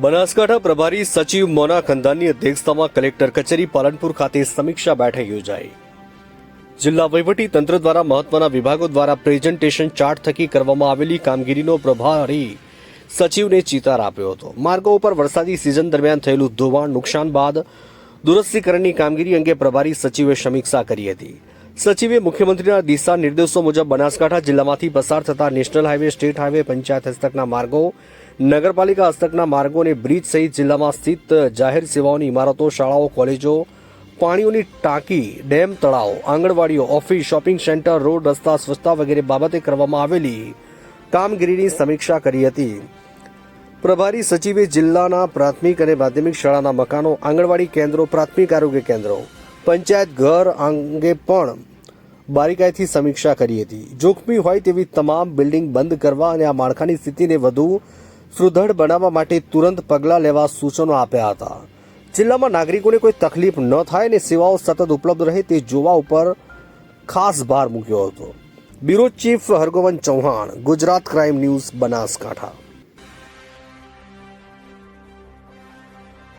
બનાસકાંઠા પ્રભારી સચિવ મોના ખંદાની અધ્યક્ષતામાં કલેક્ટર કચેરી પાલનપુર ખાતે સમીક્ષા બેઠક યોજાઈ. જિલ્લા વહીવટી તંત્ર દ્વારા મહત્વના વિભાગો દ્વારા પ્રેઝન્ટેશન ચાર્ટ થકી કરવામાં આવેલી કામગીરીનો પ્રભારી સચિવને ચિતાર આપ્યો હતો. માર્ગો ઉપર વરસાદી સિઝન દરમિયાન થયેલું ધોવાણ નુકસાન બાદ દુરસ્તીકરણની કામગીરી અંગે પ્રભારી સચિવે સમીક્ષા કરી હતી. સચિવે મુખ્યમંત્રીના દિશા નિર્દેશો મુજબ બનાસકાંઠા જિલ્લામાંથી પસાર થતા national highway state highway panchayat હસ્તકના માર્ગો, નગરપાલિકા હસ્તકના માર્ગો અને બ્રિજ સહિત જિલ્લામાં સ્થિત જાહેર સેવાઓની ઇમારતો, શાળાઓ, કોલેજો, પાણીઓની ટાંકી, ડેમ, તળાવ, આંગણવાડીઓ, ઓફિસ, શોપિંગ સેન્ટર, રોડ, રસ્તા, સ્વચ્છતા વગેરે બાબતે કરવામાં આવેલી કામગીરીની સમીક્ષા કરી હતી. પ્રભારી સચિવે જિલ્લાના પ્રાથમિક અને માધ્યમિક શાળાના મકાનો, આંગણવાડી કેન્દ્રો, પ્રાથમિક આરોગ્ય કેન્દ્રો, પંચાયત ઘર અંગે પણ બારીકાઈથી સમીક્ષા કરી હતી. જોખમી હોય તેવી તમામ બિલ્ડિંગ બંધ કરવા અને આ માળખાની સ્થિતિને વધુ સુદૃઢ બનાવવા માટે તુરંત પગલાં લેવા સૂચનો આપ્યા હતા. જિલ્લામાં નાગરિકોને કોઈ તકલીફ ન થાય અને સેવાઓ સતત ઉપલબ્ધ રહે તે જોવા ઉપર ખાસ ભાર મૂક્યો હતો. Bureau chief Hargovan Chauhan, Gujarat crime news Banaskantha.